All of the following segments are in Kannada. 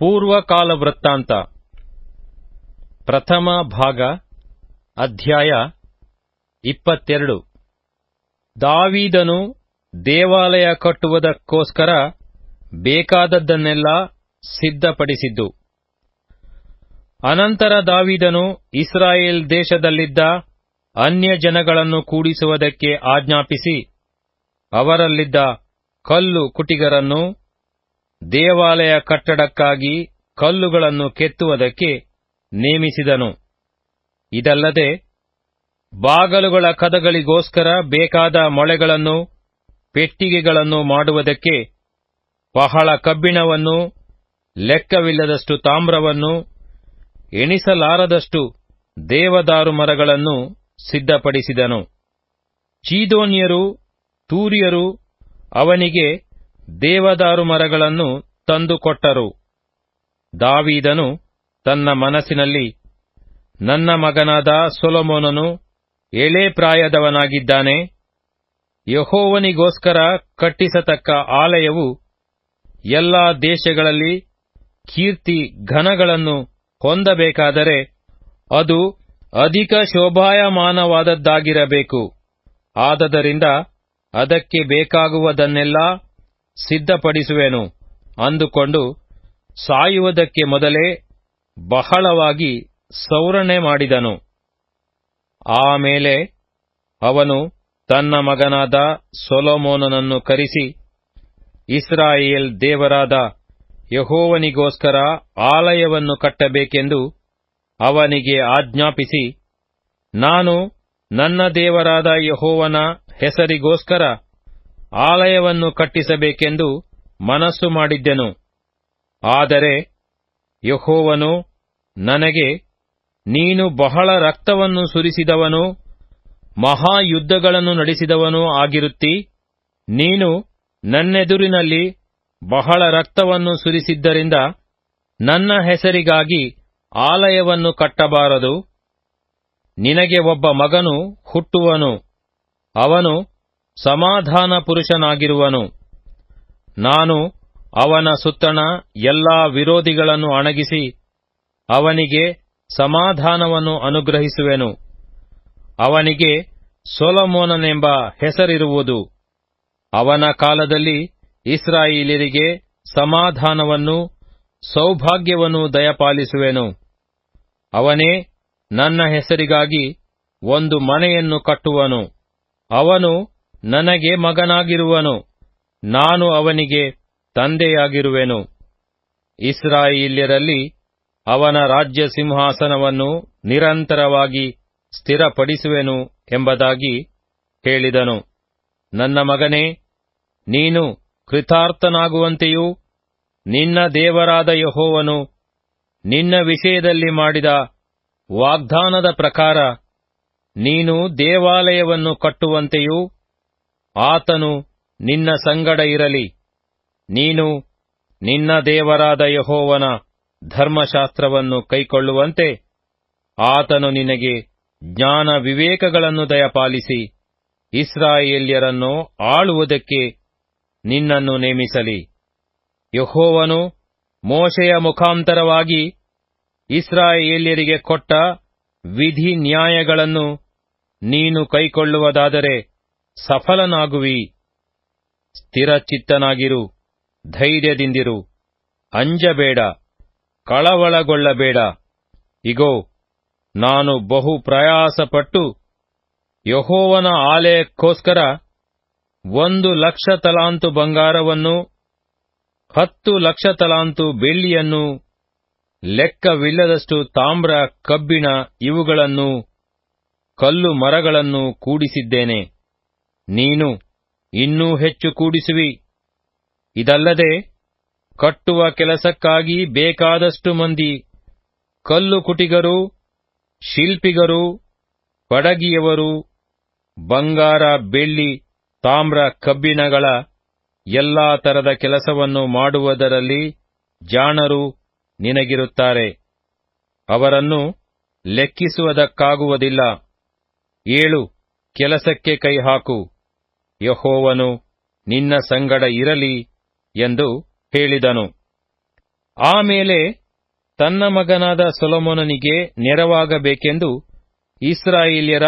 ಪೂರ್ವಕಾಲ ವೃತ್ತಾಂತ ಪ್ರಥಮ ಭಾಗ, ಅಧ್ಯಾಯ ಇಪ್ಪತ್ತೆರಡು. ದಾವೀದನು ದೇವಾಲಯ ಕಟ್ಟುವುದಕ್ಕೋಸ್ಕರ ಬೇಕಾದದ್ದನ್ನೆಲ್ಲ ಸಿದ್ಧಪಡಿಸಿದ್ದು. ಅನಂತರ ದಾವೀದನು ಇಸ್ರಾಯೇಲ್ ದೇಶದಲ್ಲಿದ್ದ ಅನ್ಯ ಜನಗಳನ್ನು ಕೂಡಿಸುವುದಕ್ಕೆ ಆಜ್ಞಾಪಿಸಿ ಅವರಲ್ಲಿದ್ದ ಕಲ್ಲು ಕುಟಿಗರನ್ನು ದೇವಾಲಯ ಕಟ್ಟಡಕ್ಕಾಗಿ ಕಲ್ಲುಗಳನ್ನು ಕೆತ್ತುವುದಕ್ಕೆ ನೇಮಿಸಿದನು. ಇದಲ್ಲದೆ, ಬಾಗಲುಗಳ ಕದಗಳಿಗೋಸ್ಕರ ಬೇಕಾದ ಮೊಳೆಗಳನ್ನು, ಪೆಟ್ಟಿಗೆಗಳನ್ನು ಮಾಡುವುದಕ್ಕೆ ಬಹಳ ಕಬ್ಬಿಣವನ್ನು, ಲೆಕ್ಕವಿಲ್ಲದಷ್ಟು ತಾಮ್ರವನ್ನು, ಎಣಿಸಲಾರದಷ್ಟು ದೇವದಾರು ಮರಗಳನ್ನು ಸಿದ್ಧಪಡಿಸಿದನು. ಚೀದೋನ್ಯರು, ತೂರ್ಯರು ಅವನಿಗೆ ದೇವದಾರು ಮರಗಳನ್ನು ತಂದುಕೊಟ್ಟರು. ದಾವೀದನು ತನ್ನ ಮನಸ್ಸಿನಲ್ಲಿ, ನನ್ನ ಮಗನಾದ ಸೊಲೊಮೋನನು ಎಳೆ ಪ್ರಾಯದವನಾಗಿದ್ದಾನೆ, ಯಹೋವನಿಗೋಸ್ಕರ ಕಟ್ಟಿಸತಕ್ಕ ಆಲಯವು ಎಲ್ಲಾ ದೇಶಗಳಲ್ಲಿ ಕೀರ್ತಿ ಘನಗಳನ್ನು ಹೊಂದಬೇಕಾದರೆ ಅದು ಅಧಿಕ ಶೋಭಾಯಮಾನವಾದದ್ದಾಗಿರಬೇಕು. ಆದದರಿಂದ ಅದಕ್ಕೆ ಬೇಕಾಗುವುದನ್ನೆಲ್ಲ ಸಿದ್ಧಪಡಿಸುವೆನು. ಅಂದುಕೊಂಡು ಸಾಯುವುದಕ್ಕೆ ಮೊದಲೇ ಬಹಳವಾಗಿ ಸೌರಣೆ ಮಾಡಿದನು. ಆಮೇಲೆ ಅವನು ತನ್ನ ಮಗನಾದ ಸೊಲೋಮೋನನನ್ನು ಕರೆಸಿ, ಇಸ್ರಾಯೇಲ್ ದೇವರಾದ ಯಹೋವನಿಗೋಸ್ಕರ ಆಲಯವನ್ನು ಕಟ್ಟಬೇಕೆಂದು ಅವನಿಗೆ ಆಜ್ಞಾಪಿಸಿ, ನಾನು ನನ್ನ ದೇವರಾದ ಯಹೋವನ ಹೆಸರಿಗೋಸ್ಕರ ಆಲಯವನ್ನು ಕಟ್ಟಿಸಬೇಕೆಂದು ಮನಸ್ಸು ಮಾಡಿದ್ದೆನು. ಆದರೆ ಯಹೋವನು ನನಗೆ, ನೀನು ಬಹಳ ರಕ್ತವನ್ನು ಸುರಿಸಿದವನು, ಮಹಾಯುದ್ಧಗಳನ್ನು ನಡೆಸಿದವನು ಆಗಿರುತ್ತಿ, ನೀನು ನನ್ನೆದುರಿನಲ್ಲಿ ಬಹಳ ರಕ್ತವನ್ನು ಸುರಿಸಿದ್ದರಿಂದ ನನ್ನ ಹೆಸರಿಗಾಗಿ ಆಲಯವನ್ನು ಕಟ್ಟಬಾರದು. ನಿನಗೆ ಒಬ್ಬ ಮಗನು ಹುಟ್ಟುವನು. ಅವನು ಸಮಾಧಾನ ಪುರುಷನಾಗಿರುವನು. ನಾನು ಅವನ ಸುತ್ತಣ ಎಲ್ಲಾ ವಿರೋಧಿಗಳನ್ನು ಅಣಗಿಸಿ ಅವನಿಗೆ ಸಮಾಧಾನವನ್ನು ಅನುಗ್ರಹಿಸುವೆನು. ಅವನಿಗೆ ಸೊಲಮೋನನೆಂಬ ಹೆಸರಿರುವುದು. ಅವನ ಕಾಲದಲ್ಲಿ ಇಸ್ರಾಯೇಲರಿಗೆ ಸಮಾಧಾನವನ್ನು, ಸೌಭಾಗ್ಯವನ್ನು ದಯಪಾಲಿಸುವೆನು. ಅವನೇ ನನ್ನ ಹೆಸರಿಗಾಗಿ ಒಂದು ಮನೆಯನ್ನು ಕಟ್ಟುವನು. ಅವನು ನನಗೆ ಮಗನಾಗಿರುವನು. ನಾನು ಅವನಿಗೆ ತಂದೆಯಾಗಿರುವೆನು. ಇಸ್ರಾಯಿಲ್ಯರಲ್ಲಿ ಅವನ ರಾಜ್ಯ ಸಿಂಹಾಸನವನ್ನು ನಿರಂತರವಾಗಿ ಸ್ಥಿರಪಡಿಸುವೆನು ಎಂಬುದಾಗಿ ಹೇಳಿದನು. ನನ್ನ ಮಗನೇ, ನೀನು ಕೃತಾರ್ಥನಾಗುವಂತೆಯೂ ನಿನ್ನ ದೇವರಾದ ಯಹೋವನು ನಿನ್ನ ವಿಷಯದಲ್ಲಿ ಮಾಡಿದ ವಾಗ್ದಾನದ ಪ್ರಕಾರ ನೀನು ದೇವಾಲಯವನ್ನು ಕಟ್ಟುವಂತೆಯೂ ಆತನು ನಿನ್ನ ಸಂಗಡ ಇರಲಿ. ನೀನು ನಿನ್ನ ದೇವರಾದ ಯಹೋವನ ಧರ್ಮಶಾಸ್ತ್ರವನ್ನು ಕೈಕೊಳ್ಳುವಂತೆ ಆತನು ನಿನಗೆ ಜ್ಞಾನ ವಿವೇಕಗಳನ್ನು ದಯಪಾಲಿಸಿ ಇಸ್ರಾಯೇಲ್ಯರನ್ನು ಆಳುವುದಕ್ಕೆ ನಿನ್ನನ್ನು ನೇಮಿಸಲಿ. ಯಹೋವನು ಮೋಶೆಯ ಮುಖಾಂತರವಾಗಿ ಇಸ್ರಾಯೇಲ್ಯರಿಗೆ ಕೊಟ್ಟ ವಿಧಿ ನ್ಯಾಯಗಳನ್ನು ನೀನು ಕೈಕೊಳ್ಳುವುದಾದರೆ ಸಫಲನಾಗುವಿ. ಸ್ಥಿರಚಿತ್ತನಾಗಿರು. ಧೈರ್ಯದಿಂದಿರು. ಅಂಜಬೇಡ. ಕಳವಳಗೊಳ್ಳಬೇಡ. ಇಗೋ, ನಾನು ಬಹು ಪ್ರಯಾಸಪಟ್ಟು ಯಹೋವನ ಆಲಯಕ್ಕೋಸ್ಕರ ಒಂದು ಲಕ್ಷ ತಲಾಂತು ಬಂಗಾರವನ್ನು, ಹತ್ತು ಲಕ್ಷ ತಲಾಂತು ಬೆಳ್ಳಿಯನ್ನು, ಲೆಕ್ಕವಿಲ್ಲದಷ್ಟು ತಾಮ್ರ ಕಬ್ಬಿಣ ಇವುಗಳನ್ನು, ಕಲ್ಲು ಮರಗಳನ್ನು ಕೂಡಿಸಿದ್ದೇನೆ. ನೀನು ಇನ್ನೂ ಹೆಚ್ಚು ಕೂಡಿಸುವಿ. ಇದಲ್ಲದೆ ಕಟ್ಟುವ ಕೆಲಸಕ್ಕಾಗಿ ಬೇಕಾದಷ್ಟು ಮಂದಿ ಕಲ್ಲು ಕುಟಿಗರು ಶಿಲ್ಪಿಗರು, ಪಡಗಿಯವರು, ಬಂಗಾರ, ಬೆಳ್ಳಿ, ತಾಮ್ರ, ಕಬ್ಬಿಣಗಳ ಎಲ್ಲಾ ತರದ ಕೆಲಸವನ್ನು ಮಾಡುವುದರಲ್ಲಿ ಜಾಣರು ನಿನಗಿರುತ್ತಾರೆ. ಅವರನ್ನು ಲೆಕ್ಕಿಸುವುದಕ್ಕಾಗುವುದಿಲ್ಲ. ಏಳು, ಕೆಲಸಕ್ಕೆ ಕೈಹಾಕು ಯಹೋವನು ನಿನ್ನ ಸಂಗಡ ಇರಲಿ ಎಂದು ಹೇಳಿದನು. ಆಮೇಲೆ ತನ್ನ ಮಗನಾದ ಸೊಲೊಮೋನನಿಗೆ ನೆರವಾಗಬೇಕೆಂದು ಇಸ್ರಾಯೇಲ್ಯರ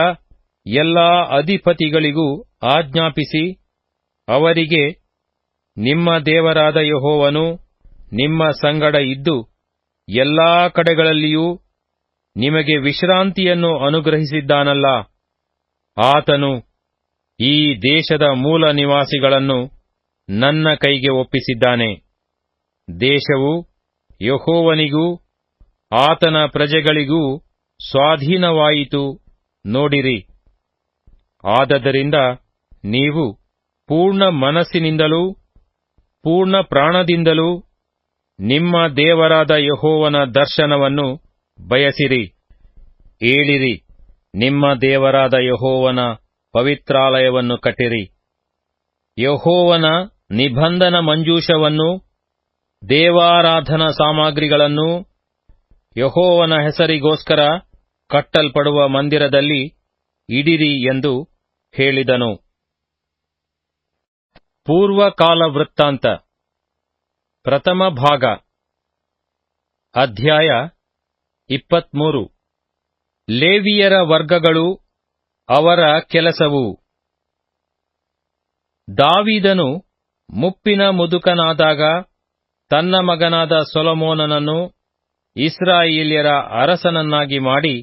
ಎಲ್ಲಾ ಅಧಿಪತಿಗಳಿಗೂ ಆಜ್ಞಾಪಿಸಿ, ಅವರಿಗೆ, ನಿಮ್ಮ ದೇವರಾದ ಯಹೋವನು ನಿಮ್ಮ ಸಂಗಡ ಇದ್ದು ಎಲ್ಲಾ ಕಡೆಗಳಲ್ಲಿಯೂ ನಿಮಗೆ ವಿಶ್ರಾಂತಿಯನ್ನು ಅನುಗ್ರಹಿಸಿದ್ದಾನಲ್ಲ. ಆತನು ಈ ದೇಶದ ಮೂಲ ನಿವಾಸಿಗಳನ್ನು ನನ್ನ ಕೈಗೆ ಒಪ್ಪಿಸಿದ್ದಾನೆ. ದೇಶವು ಯಹೋವನಿಗೂ ಆತನ ಪ್ರಜೆಗಳಿಗೂ ಸ್ವಾಧೀನವಾಯಿತು ನೋಡಿರಿ. ಆದದರಿಂದ ನೀವು ಪೂರ್ಣ ಮನಸ್ಸಿನಿಂದಲೂ ಪೂರ್ಣ ಪ್ರಾಣದಿಂದಲೂ ನಿಮ್ಮ ದೇವರಾದ ಯಹೋವನ ದರ್ಶನವನ್ನು ಬಯಸಿರಿ. ಏಳಿರಿ, ನಿಮ್ಮ ದೇವರಾದ ಯಹೋವನ ಪವಿತ್ರಾಲಯವನ್ನು ಕಟ್ಟಿರಿ. ಯಹೋವನ ನಿಬಂಧನ ಮಂಜೂಷವನ್ನು, ದೇವಾರಾಧನಾ ಸಾಮಗ್ರಿಗಳನ್ನು ಯಹೋವನ ಹೆಸರಿಗೋಸ್ಕರ ಕಟ್ಟಲ್ಪಡುವ ಮಂದಿರದಲ್ಲಿ ಇಡಿರಿ ಎಂದು ಹೇಳಿದನು. ಪೂರ್ವಕಾಲ ವೃತ್ತಾಂತ, ಪ್ರಥಮ ಭಾಗ, ಅಧ್ಯಾಯ ಇಪ್ಪತ್ಮೂರು. ಲೇವಿಯರ ವರ್ಗಗಳು ಅವರ ಕೆಲಸವು. ದಾವಿದನು ಮುಪ್ಪಿನ ಮುದುಕನಾದಾಗ ತನ್ನ ಮಗನಾದ ಸೊಲಮೋನನನ್ನು ಇಸ್ರಾಯೇಲ್ಯರ ಅರಸನನ್ನಾಗಿ ಮಾಡಿ,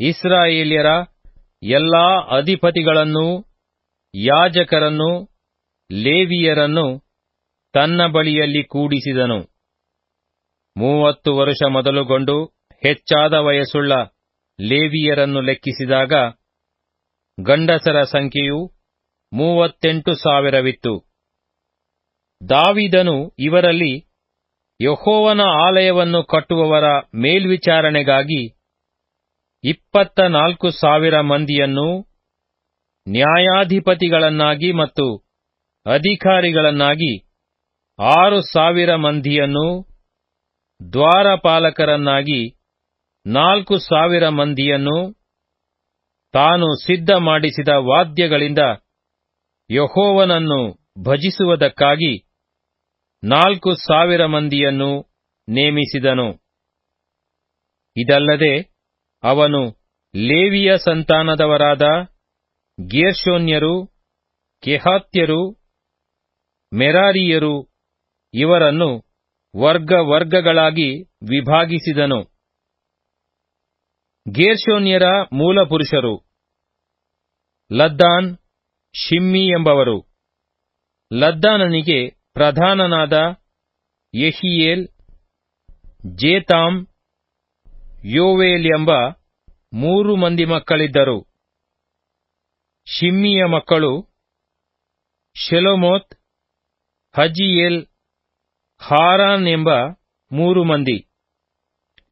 ಇಸ್ರಾಯೇಲ್ಯರ ಎಲ್ಲಾ ಅಧಿಪತಿಗಳನ್ನೂ ಯಾಜಕರನ್ನು ಲೇವಿಯರನ್ನು ತನ್ನ ಬಳಿಯಲ್ಲಿ ಕೂಡಿಸಿದನು. ಮೂವತ್ತು ವರುಷ ಮೊದಲುಗೊಂಡು ಹೆಚ್ಚಾದ ವಯಸ್ಸುಳ್ಳ ಲೇವಿಯರನ್ನು ಲೆಕ್ಕಿಸಿದಾಗ ಗಂಡಸರ ಸಂಖ್ಯೆಯು ಮೂವತ್ತೆಂಟು ಸಾವಿರವಿತ್ತು. ದಾವಿದನು ಇವರಲ್ಲಿ ಯಹೋವನ ಆಲಯವನ್ನು ಕಟ್ಟುವವರ ಮೇಲ್ವಿಚಾರಣೆಗಾಗಿ ಇಪ್ಪತ್ತ ನಾಲ್ಕು ಸಾವಿರ ಮಂದಿಯನ್ನು ನ್ಯಾಯಾಧಿಪತಿಗಳನ್ನಾಗಿ ಮತ್ತು ಅಧಿಕಾರಿಗಳನ್ನಾಗಿ ಆರು ಸಾವಿರ ಮಂದಿಯನ್ನು ದ್ವಾರಪಾಲಕರನ್ನಾಗಿ ನಾಲ್ಕು ಸಾವಿರ ಮಂದಿಯನ್ನು ತಾನು ಸಿದ್ಧ ಮಾಡಿಸಿದ ವಾದ್ಯಗಳಿಂದ ಯಹೋವನನ್ನು ಭಜಿಸುವುದಕ್ಕಾಗಿ ನಾಲ್ಕು ಸಾವಿರ ಮಂದಿಯನ್ನು ನೇಮಿಸಿದನು. ಇದಲ್ಲದೆ ಅವನು ಲೇವಿಯ ಸಂತಾನದವರಾದ ಗೇರ್ಶೋನ್ಯರು ಕೆಹಾತ್ಯರು, ಮೆರಾರಿಯರು ಇವರನ್ನು ವರ್ಗ ವರ್ಗಗಳಾಗಿ ವಿಭಾಗಿಸಿದನು ಗೇರ್ಶೋನ್ಯರ ಮೂಲಪುರುಷರು ಲದ್ದಾನ್ ಶಿಮ್ಮಿ ಎಂಬವರು. ಲದ್ದಾನನಿಗೆ ಪ್ರಧಾನನಾದ ಯಹಿಯೇಲ್, ಜೇತಾಮ್, ಯೋವೇಲ್ ಎಂಬ ಮೂರು ಮಂದಿ ಮಕ್ಕಳಿದ್ದರು. ಶಿಮ್ಮಿಯ ಮಕ್ಕಳು ಶೆಲೋಮೋತ್, ಹಜಿಯೇಲ್, ಹಾರಾನ್ ಎಂಬ ಮೂರು ಮಂದಿ.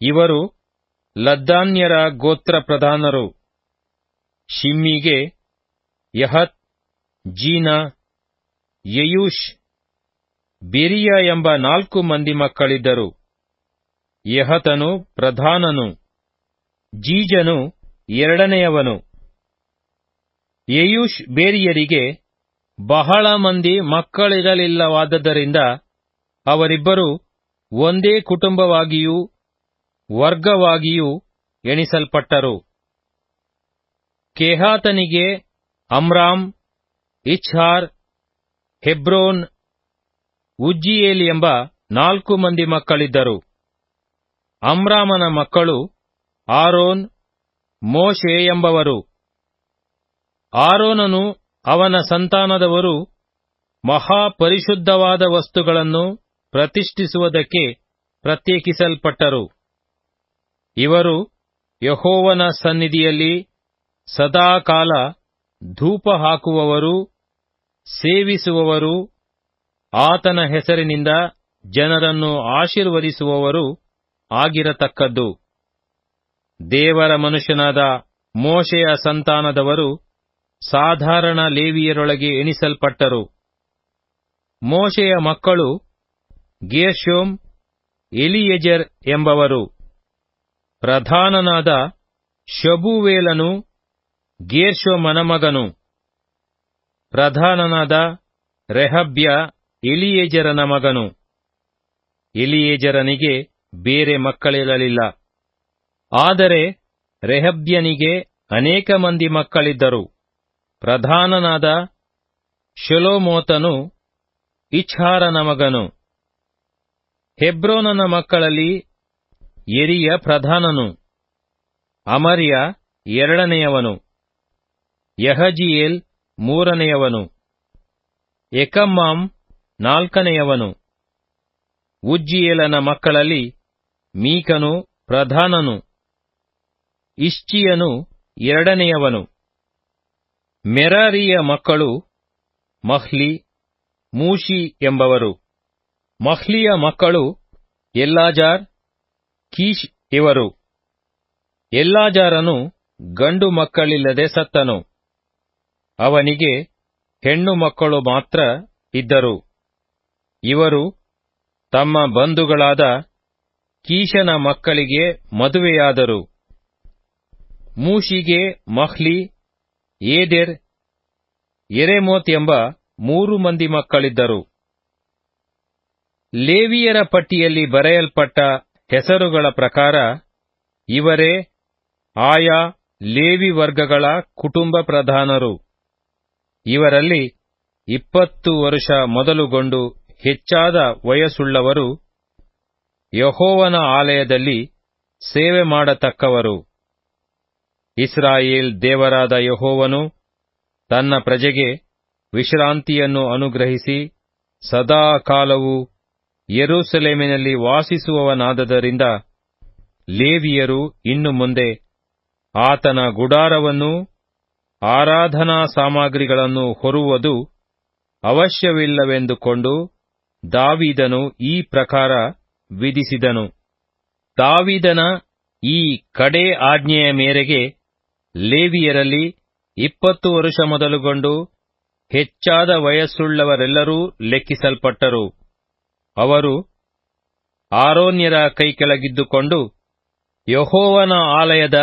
ಇವರು ಲದ್ದಾನ್ಯರ ಗೋತ್ರ ಪ್ರಧಾನರು ಶಿಮ್ಮಿಗೆ ಯಹತ್, ಜೀನಾ, ಯಯೂಷ್, ಬೆರಿಯ ಎಂಬ ನಾಲ್ಕು ಮಂದಿ ಮಕ್ಕಳಿದ್ದರು. ಯಹತನು ಪ್ರಧಾನನು, ಜೀಜನು ಎರಡನೆಯವನು. ಯಯೂಷ್ ಬೇರಿಯರಿಗೆ ಬಹಳ ಮಂದಿ ಮಕ್ಕಳಿರಲಿಲ್ಲವಾದದ್ದರಿಂದ ಅವರಿಬ್ಬರು ಒಂದೇ ಕುಟುಂಬವಾಗಿಯೂ ವರ್ಗವಾಗಿಯೂ ಎಣಿಸಲ್ಪಟ್ಟರು. ಕೆಹಾತನಿಗೆ ಅಮ್ರಾಮ್, ಇಚ್ಹಾರ್, ಹೆಬ್ರೋನ್, ಉಜ್ಜಿಯೇಲ್ ಎಂಬ ನಾಲ್ಕು ಮಂದಿ ಮಕ್ಕಳಿದ್ದರು. ಅಮ್ರಾಮನ ಮಕ್ಕಳು ಆರೋನ್, ಮೋಶೆ ಎಂಬವರು. ಆರೋನನು ಅವನ ಸಂತಾನದವರು ಮಹಾಪರಿಶುದ್ಧವಾದ ವಸ್ತುಗಳನ್ನು ಪ್ರತಿಷ್ಠಿಸುವುದಕ್ಕೆ ಪ್ರತ್ಯೇಕಿಸಲ್ಪಟ್ಟರು. ಇವರು ಯಹೋವನ ಸನ್ನಿಧಿಯಲ್ಲಿ ಸದಾಕಾಲ ಧೂಪ ಹಾಕುವವರು, ಸೇವಿಸುವವರು, ಆತನ ಹೆಸರಿನಿಂದ ಜನರನ್ನು ಆಶೀರ್ವದಿಸುವವರು ಆಗಿರತಕ್ಕದ್ದು. ದೇವರ ಮನುಷ್ಯನಾದ ಮೋಶೆಯ ಸಂತಾನದವರು ಸಾಧಾರಣ ಲೇವಿಯರೊಳಗೆ ಎಣಿಸಲ್ಪಟ್ಟರು. ಮೋಶೆಯ ಮಕ್ಕಳು ಗೇಶೋಮ್ ಎಲಿಯೆಜರ್ ಎಂಬವರು. ಪ್ರಧಾನನಾದ ಶಬೂವೇಲನು ಗೇರ್ಷೋಮನ ಮನಮಗನು. ಪ್ರಧಾನನಾದ ರೆಹಬ್ಯ ಎಲಿಯೇಜರನ ಮಗನು. ಎಲಿಯೇಜರನಿಗೆ ಬೇರೆ ಮಕ್ಕಳಿರಲಿಲ್ಲ. ಆದರೆ ರೆಹಬ್ಯನಿಗೆ ಅನೇಕ ಮಂದಿ ಮಕ್ಕಳಿದ್ದರು. ಪ್ರಧಾನನಾದ ಶೆಲೋಮೋತನು ಇಚ್ಛಾರನ ಮಗನು. ಹೆಬ್ರೋನನ ಮಕ್ಕಳಲ್ಲಿ ಎರಿಯ ಪ್ರಧಾನನು. ಅಮರ್ಯ ಎರಡನೆಯವನು. ಯಹಜಿಯೇಲ್ ಮೂರನೆಯವನು. ಎಕಮ್ಮಾಮ್ ನಾಲ್ಕನೆಯವನು. ಉಜ್ಜಿಯೇಲನ ಮಕ್ಕಳಲ್ಲಿ ಮೀಕನು ಪ್ರಧಾನನು. ಇಷ್ಟಿಯನು ಎರಡನೆಯವನು. ಮೆರಾರಿಯ ಮಕ್ಕಳು ಮಹ್ಲಿ ಮೂಶಿ ಎಂಬವರು. ಮಹ್ಲಿಯ ಮಕ್ಕಳು ಎಲ್ಲಾಜಾರ್ ಕೀಶ್ ಇವರು. ಎಲ್ಲಾಜಾರನು ಗಂಡು ಮಕ್ಕಳಿಲ್ಲದೆ ಸತ್ತನು. ಅವನಿಗೆ ಹೆಣ್ಣು ಮಕ್ಕಳು ಮಾತ್ರ ಇದ್ದರು. ಇವರು ತಮ್ಮ ಬಂಧುಗಳಾದ ಕೀಶನ ಮಕ್ಕಳಿಗೆ ಮದುವೆಯಾದರು. ಮೂಷಿಗೆ ಮಹ್ಲಿ, ಏದೆರ್, ಎರೆಮೋತ್ ಎಂಬ ಮೂರು ಮಂದಿ ಮಕ್ಕಳಿದ್ದರು. ಲೇವಿಯರ ಪಟ್ಟಿಯಲ್ಲಿ ಬರೆಯಲ್ಪಟ್ಟ ಹೆಸರುಗಳ ಪ್ರಕಾರ ಇವರೇ ಆಯಾ ಲೇವಿ ವರ್ಗಗಳ ಕುಟುಂಬ ಪ್ರಧಾನರು. ಇವರಲ್ಲಿ ಇಪ್ಪತ್ತು ವರುಷ ಮೊದಲುಗೊಂಡು ಹೆಚ್ಚಾದ ವಯಸ್ಸುಳ್ಳವರು ಯಹೋವನ ಆಲಯದಲ್ಲಿ ಸೇವೆ ಮಾಡತಕ್ಕವರು. ಇಸ್ರಾಯೇಲ್ ದೇವರಾದ ಯಹೋವನು ತನ್ನ ಪ್ರಜೆಗೆ ವಿಶ್ರಾಂತಿಯನ್ನು ಅನುಗ್ರಹಿಸಿ ಸದಾ ಕಾಲವು ಯೆರೂಸಲೇಮಿನಲ್ಲಿ ವಾಸಿಸುವವನಾದದರಿಂದ ಲೇವಿಯರು ಇನ್ನು ಮುಂದೆ ಆತನ ಗುಡಾರವನ್ನೂ ಆರಾಧನಾ ಸಾಮಗ್ರಿಗಳನ್ನು ಹೊರುವುದು ಅವಶ್ಯವಿಲ್ಲವೆಂದುಕೊಂಡು ದಾವಿದನು ಈ ಪ್ರಕಾರ ವಿಧಿಸಿದನು. ದಾವಿದನ ಈ ಕಡೇ ಆಜ್ಞೆಯ ಮೇರೆಗೆ ಲೇವಿಯರಲ್ಲಿ ಇಪ್ಪತ್ತು ವರುಷ ಮೊದಲುಗೊಂಡು ಹೆಚ್ಚಾದ ವಯಸ್ಸುಳ್ಳವರೆಲ್ಲರೂ ಲೆಕ್ಕಿಸಲ್ಪಟ್ಟರು. ಅವರು ಆರೋನ್ಯರ ಕೈಕೆಳಗಿದ್ದುಕೊಂಡು ಯಹೋವನ ಆಲಯದ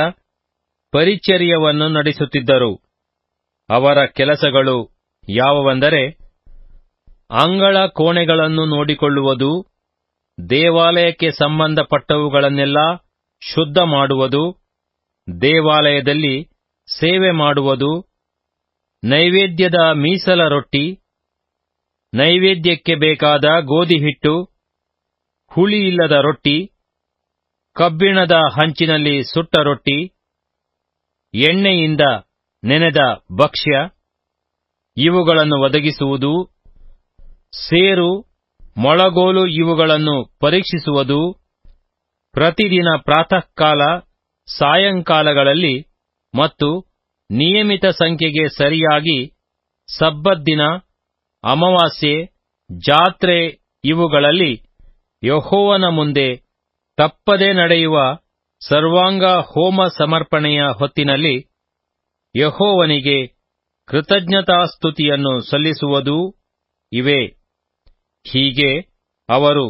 ಪರಿಚರ್ಯವನ್ನು ನಡೆಸುತ್ತಿದ್ದರು. ಅವರ ಕೆಲಸಗಳು ಯಾವುವೆಂದರೆ ಅಂಗಳ ಕೋಣೆಗಳನ್ನು ನೋಡಿಕೊಳ್ಳುವುದು, ದೇವಾಲಯಕ್ಕೆ ಸಂಬಂಧಪಟ್ಟವುಗಳನ್ನೆಲ್ಲ ಶುದ್ಧ ಮಾಡುವುದು, ದೇವಾಲಯದಲ್ಲಿ ಸೇವೆ ಮಾಡುವುದು, ನೈವೇದ್ಯದ ಮೀಸಲ ರೊಟ್ಟಿ, ನೈವೇದ್ಯಕ್ಕೆ ಬೇಕಾದ ಗೋಧಿ ಹಿಟ್ಟು ಹುಳಿಯಿಲ್ಲದ ರೊಟ್ಟಿ, ಕಬ್ಬಿಣದ ಹಂಚಿನಲ್ಲಿ ಸುಟ್ಟ ರೊಟ್ಟಿ, ಎಣ್ಣೆಯಿಂದ ನೆನೆದ ಭಕ್ಷ್ಯ, ಇವುಗಳನ್ನು ಒದಗಿಸುವುದು, ಸೇರು, ಮೊಳಗೋಲು ಇವುಗಳನ್ನು ಪರೀಕ್ಷಿಸುವುದು, ಪ್ರತಿದಿನ ಪ್ರಾತಃಕಾಲ, ಸಾಯಂಕಾಲಗಳಲ್ಲಿ ಮತ್ತು ನಿಯಮಿತ ಸಂಖ್ಯೆಗೆ ಸರಿಯಾಗಿ ಸಬ್ಬದ್ದಿನ ಅಮಾವಾಸ್ಯೆ, ಜಾತ್ರೆ ಇವುಗಳಲ್ಲಿ ಯಹೋವನ ಮುಂದೆ ತಪ್ಪದೆ ನಡೆಯುವ ಸರ್ವಾಂಗ ಹೋಮ ಸಮರ್ಪಣೆಯ ಹೊತ್ತಿನಲ್ಲಿ ಯಹೋವನಿಗೆ ಕೃತಜ್ಞತಾಸ್ತುತಿಯನ್ನು ಸಲ್ಲಿಸುವುದೂ ಇವೆ. ಹೀಗೆ ಅವರು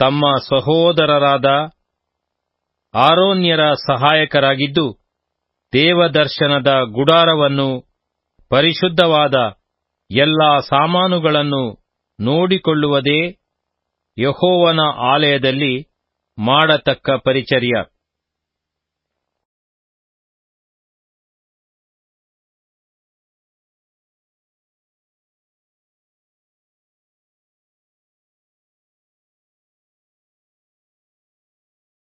ತಮ್ಮ ಸಹೋದರರಾದ ಆರೋನ್ಯರ ಸಹಾಯಕರಾಗಿದ್ದು, ದೇವದರ್ಶನದ ಗುಡಾರವನ್ನು, ಪರಿಶುದ್ಧವಾದ ಎಲ್ಲಾ ಸಾಮಾನುಗಳನ್ನು ನೋಡಿಕೊಳ್ಳುವುದೇ ಯಹೋವನ ಆಲಯದಲ್ಲಿ ಮಾಡತಕ್ಕ ಪರಿಚರ್ಯ.